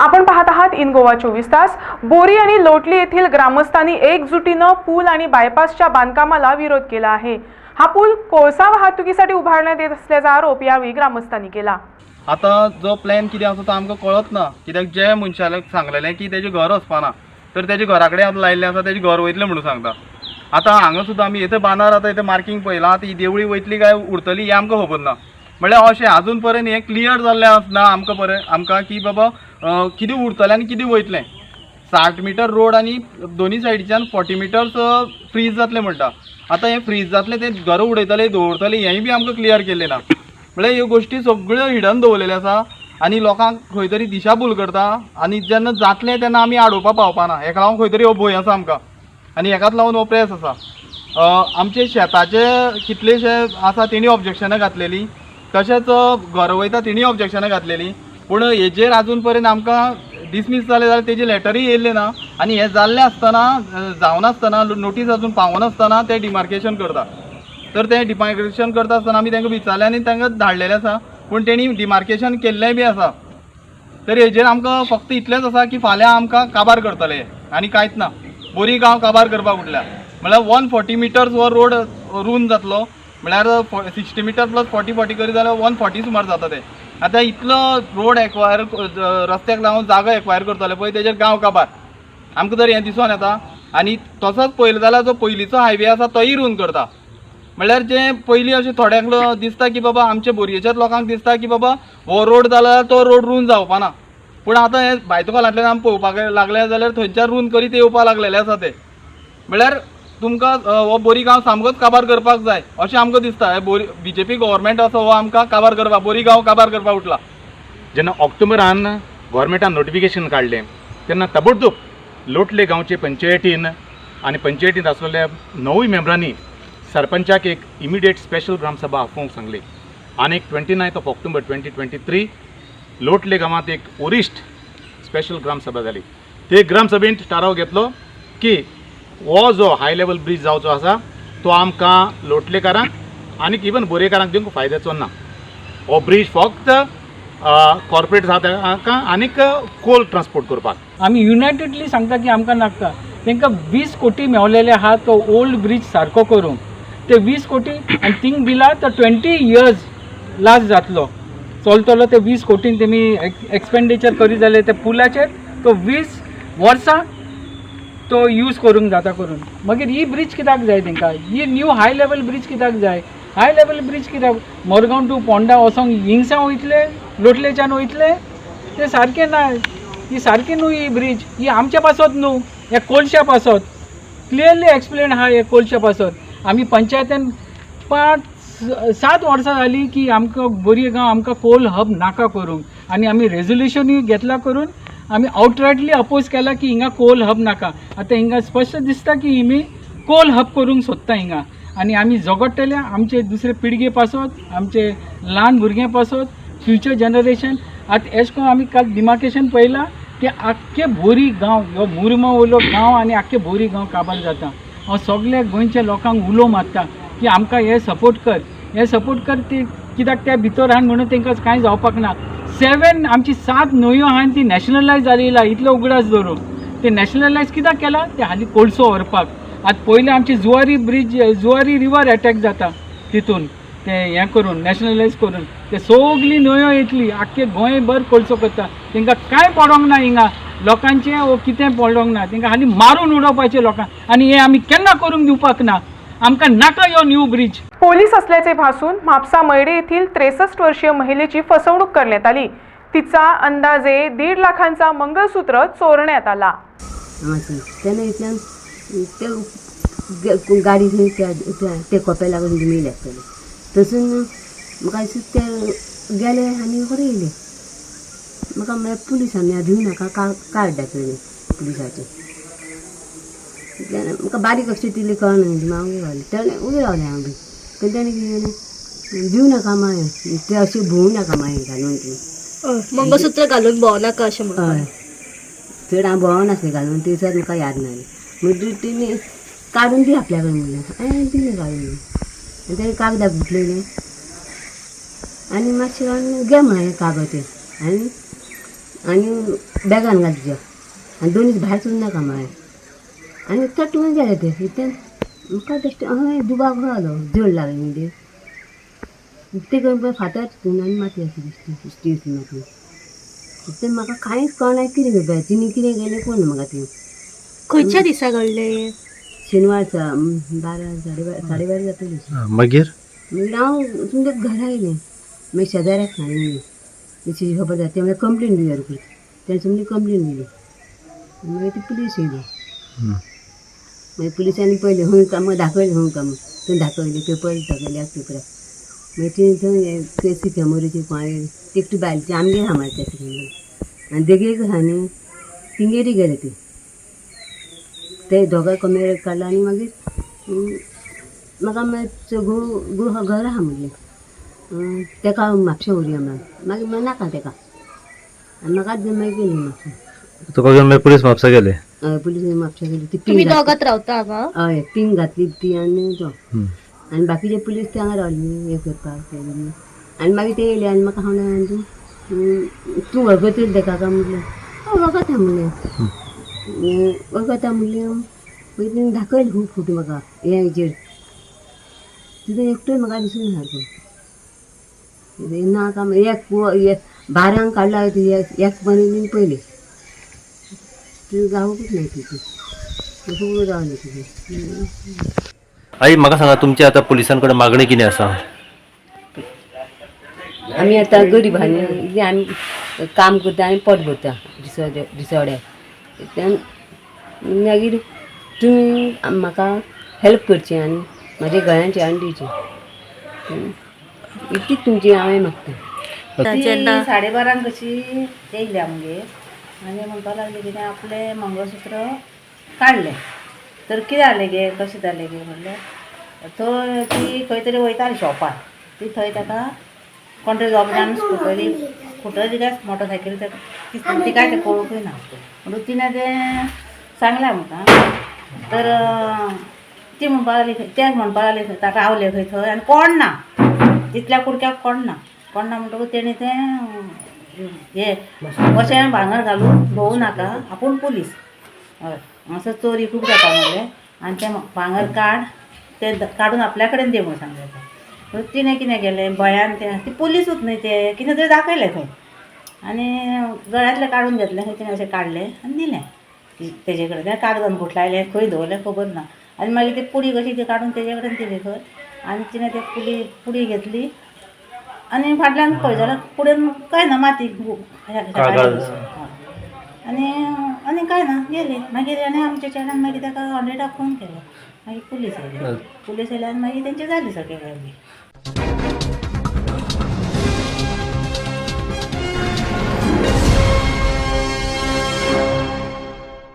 आपण पाहत आहात इन गोवा चोवीस तास. बोरी आणि लोटली येथील ग्रामस्थांनी एकजुटीनं पूल आणि बायपासच्या बांधकामाला विरोध केला आहे. हा पूल कोळसा वाहतुकीसाठी उभारण्यात येत असल्याचा आरोप यावेळी ग्रामस्थांनी केला. आतां जो प्लॅन कितें आसा तो आमकां कळत ना. कित्याक जे मनशाला सांगलेलें की तेजें घर वचपाना तर तेजे घरा कडेन आतां लायिल्लें आसा तेजें घर वयतलें म्हणून सांगता. आतां हांगा सुद्दां आमी येथे बांदार आतां इथं मार्कींग पळयलां आतां ही देवळी वयतली काय उरतली हें आमकां खबर ना. म्हळ्यार अशें आजून पर्यंत हें क्लियर जाल्लें आसना आमकां पर्यंत आमकां की बाबा कितें उरतलें आनी कितें वयतलें साठ मिटर रोड आनी दोनी सायडीच्यान फोर्टी मिटर्स फ्रीज जातलें म्हणटा आतां हें फ्रीज जातलें तें घरां उडयतले दवरतले हेंय बी आमकां क्लियर केल्लें ना. म्हणजे म्हळ्यार ह्यो गोश्टी सगळ्यो हिडन दवरलेल्यो आसा आनी लोकांक खंय तरी दिशाभूल करता. आनी जेन्ना जातलें तेन्ना आमी आडोवपा पावपाना हेका लागून खंय तरी हो भंय आसा आमकां. आनी हेकाच लागून हो प्रेस आसा आमचे शेताचे कितलेशे आसा तेणी ऑब्जेक्शनां घातलेलीं. तशेंच घर वयता तेणी ऑब्जेक्शनां घातलेलीं. पूण हेजेर आजून पर्यंत आमकां डिसमीस जालें जाल्यार तेजी लेटरूय येयल्ली ना आनी हें जाल्लें आसतना जावनासतना नोटीस अजून पावनासतना ते डिमार्केशन करता तर तें डिमार्केशन करता आसतना आमी तांकां विचारलें आनी तांकां धाडलेलें आसा पूण तेणी डिमार्केशन केल्लेंय बी आसा तर हेजेर आमकां फक्त इतलेंच आसा की फाल्यां आमकां काबार करतले. आनी कांयच ना. बोरी गांव काबार करपाक उठल्या म्हळ्यार वन फोर्टी मिटर्स हो रोड रून जातलो. म्हळ्यार sixty metre plus forty forty करी जाल्यार वन फोर्टी सुमार जाता ते. आतां इतलो रोड एक्वायर रस्त्याक लागून जागो एक्वायर करतले पळय तेजेर गांव काबार. आमकां तर हें दिसून येता. आनी तसोच पळयलो जाल्यार जो पयलींचो हायवे आसा तोय रून करता. म्हळ्यार जे पयलीं अशें थोड्यांक दिसता की बाबा आमच्या बोरयेच्याच लोकांक दिसता की बाबा हो रोड जाल्यार तो रोड रून जावपाना. पूण आतां हें भायतकालांतल्यान आमी पळोवपाक लागले जाल्यार थंयच्यान रून करीत येवपा लागलेले आसा ते. म्हळ्यार तुमकां हो बोरी गांव सामकोच काबार करपाक जाय अशें आमकां दिसता. हे बोरी बी जे पी गव्हर्मेंट असो हो आमकां काबार करपाक बोरी गांव काबार करपाक उठला. जेन्ना ऑक्टोबरान गोवोरमेंटान नोटिफिकेशन काडलें तेन्ना ताबडतोब लोटले गांवचे पंचायतीन आनी पंचायतींत आसलेल्या णवूय मेंबरांनी सरपंचाक एक इमिडिएट स्पेशल ग्रामसभा आपोवंक सांगली. आनी twenty ninth of October twenty twenty three लोटले गांवांत एक ओरिश्ट स्पेशल ग्रामसभा जाली. ते ग्रामसभेंत थाराव घेतलो की हो जो हाय लेवल ब्रीज जावचो आसा तो आमकां लोटलेकारांक आनीक इवन बोरेकारांक दिवंक फायद्याचो ना. हो ब्रीज फक्त कॉर्पोरेट जाता आनीक कोल ट्रान्सपोर्ट करपाक. आमी युनायटेडली सांगता की आमकां नाका. तांकां वीस कोटी मेवलेले आहा तो ओल्ड ब्रिज सारको करूंक ते वीस कोटी आनी थिंग बिला तो ट्वेंटी इयर्स लास्ट जातलो. चलतलो ते वीस कोटीन तेमी एक्सपेंडिचर करीत जाल्यार ते पुलाचेर तो वीस वर्सां तो यूज करूंक जाता करून. मागीर ही ब्रीज कित्याक जाय तांकां? ही न्यू हाय लेवल ब्रीज कित्याक जाय? हाय लेवल ब्रीज कित्याक? मोरगांव टू पोंडा वसोंक हिंगसा वयतले लोटलेच्यान वयतले? ते सारकें ना. ही सारकी न्हू ही ब्रीज ही आमच्या पासत न्हू? हे कोलशा पासत? क्लियरली एक्सप्लेन आहा हे कोलशा पासत. आमी पंचायतीन पांच सात वर्सां जालीं की आमकां बरी गांव आमकां कोल हब नाका करूंक आनी आमी रेजोल्युशनूय घेतला करून आमी आउटरायटली अपोज केला की हिंगा कोल हब नाका. आतां हिंगा स्पश्ट दिसता की आमी कोल हब करूंक सोदता हिंगा. आनी आमी झगडटले आमचे दुसरे पिळगे पासत आमचे ल्हान भुरग्यां पासत फ्युचर जनरेशन आतां एश करून आमी काल डिमार्केशन पळयलां की आख्खे बोरी गांव हो मुरमा वयलो गांव आनी आख्खे बोरी गांव काबार जाता. हांव सगळ्या गोंयच्या लोकांक उलो मारता की आमकां हे सपोर्ट कर. हे सपोर्ट कर ते कित्याक त्या भितर आहात म्हणून तांकां कांय जावपाक ना. सेवन आमची सात न्हंयो आहा ती नॅशनलायज जालेला इतलो उगडास धरून. ते नॅशनलायज कित्याक केला? ते हालीं कोळसो व्हरपाक आतां पयलीं आमची Zuari bridge Zuari river attack जाता तितून ते हें करून नॅशनलायज करून. ते सगळी न्हंयो येतली आख्खे गोंयभर कोळसो करता. तांकां कांय पडोंक ना हिंगा? लोकांचें ओ हो कितें पडोंक ना? तांकां हालीं मारून उडोवपाचें लोकांक आनी हे आमी केन्ना करूंक दिवपाक ना? आमकां नाका ह्यो न्यू ब्रीज. पोलीस असल्याचे भासून म्हापसा मैडे येथील त्रेसष्ट वर्षीय महिलेची फसवणूक करण्यात आली. तिचा अंदाजे दीड लाखांचा मंगळसूत्र चोरण्यात आला. ते गाडी थंय त्या त्या- ते कोप्या लागून मेले आसतले थंयसून म्हाका ते गेले आनी खरे येयले म्हाका म्हळ्यार पुलिसांनी का कार्ड दाखयलें पुलिसाचें. म्हाका बारीक अशें तिली कळना हांव घाली तेन्ना उबी रावलें हांव बी पण तेणें कितें केलें भिवू नाका मागीर ते अशें भोवू नाका मागीर घालून ती मंगळसूत्र घालून भोंवनाका अशें म्हणून हय चड हांव भोंवनासलें घालून ती सर म्हाका याद ना म्हणजे तिने काडून दी आपल्या कडेन म्हणलें हांवें दिलें काडून आनी तेणें कागदां फुटलेलें आनी मातशें घे म्हळें कागद ते आनी आनी बॅगान घालच्या आनी दोन दीस भायर सुद्दां नाका म्हळें आनी तटून गेले ते बेश्टे हय दुबाव कळलो जड लागले म्हणजे ते करून पळय फातर तितून आनी माती अशी दिसली स्टील माती ते म्हाका कांयच कळना कितें करता तिणी कितें केलें कोण म्हाका ती खंयच्या दिसा घडले शेनवारचा बारा साडे बारा साडे बारा जातली मागीर मागीर हांव तुमच्या घरा आयलें मागीर शेजाऱ्याक सांगलें तेची खबर जाता ते म्हणल्यार कंप्लेन दिवया करता तेंची म्हणजे कंप्लेन दिली मागीर ती पुलीस येयली मागीर पुलिसांनी पहिले हूंय काम दाखयलें हूंय काम थंय दाखयलें पेपर दाखयले पेपराक मागीर ती थंय ते सिकेमोरीची कोण एकटी बायलची आमगेर हांबार त्या सिकेमोरी आनी देगेक आनी तिंगेरी गेले ती ते दोगांय कमेर काडला आनी मागीर म्हाका मागीर घू घू घर आहा म्हणलें अं, तेका म्हापशें व्हरया म्हणून मागीर नाका तेका आनी म्हाका मागीर गेली म्हापशा तुका घेवन मागीर पुलीस म्हापसा गेले. पुलीस म्हापशें गेली ती तुम्ही पिंग दोगात रावता हांगा हय पिंग घातली ती आनी तो. आनी बाकीचे पुलीस ते हांगा रावली हें करपाक ते बीन. आनी मागीर ते येयले आनी म्हाका हांव तूं अं, तूं वळखत तेका काय म्हणलें. हय वळखता म्हणलें. अं, वळखता म्हणलें. मागीर तिणें दाखयलें खूब फोटो म्हाका हे हेचेर तितून एकटोय म्हाका दिसूंक सारको ना काम एक बारांक काडला ती एक एक बनेली पयली ती नाही तिथे तिथे आई म्हाका सांगा तुमची आतां पुलिसां कडेन मागणी कितें आसा आमी आतां गरीब आहा. न्ही इतलें आमी काम करता आनी पोट भरता दिसोड्या तेन मागीर तुमी म्हाका हेल्प करचें आनी म्हाज्या गळ्यांचें आनी दिवचें इतलीच तुमची हांवें मागता. ती साडेबारांक कशी येयली आमगे. आनी म्हणपा लागली कितें आपलें मंगळसूत्र काडलें तर कितें जालें गे कशें जालें गे म्हणल्यार थंय ती खंय तरी वयताली शॉपार ती थंय ताका कोण तरी जॉबल्यान स्कुटरी स्कुटरी काय मोटरसायकल ती ती काय तें कळूंकूय ना म्हणून तिणें तें सांगलें म्हाका तर ती म्हणपाक लागली खंय- तें म्हणपाक लागली ताका आवले खंय थंय. आनी कोण ना तितल्या कुडक्याक कोण ना कोण ना म्हणटकूच हो, तेणी तें हे अशें भांगर घालून भोवू नाका. आपूण पुलीस. हय. असो चोरी खूब जाता म्हणलें आनी तें भांगर काड ते काडून आपल्या कडेन दे म्हणून सांगलें तर तिणें कितें केलें भयान तें ती पुलीसूच न्हय ते कितें तरी दाखयलें खंय आनी गळ्यांतलें काडून घेतलें खंय तिणें अशें काडलें आनी दिलें तेजे कडेन तें कागदान घुटलायलें खंय दवरलें खबर ना. आनी मागीर ती पुडी कशी ती काडून तेजे कडेन दिली खंय आनी तिणें ते पुडी पुडी घेतली. आनी फाटल्यान पळय जाल्यार फुडें काय ना माती कागद. हय. आनी काय ना गेली. मागीर आनी आमच्या चेड्यान मागीर ताका हंड्रेडाक फोन केलो. मागीर पुलीस येयली पुलीस येयली आनी मागीर तेंची जाली सगळी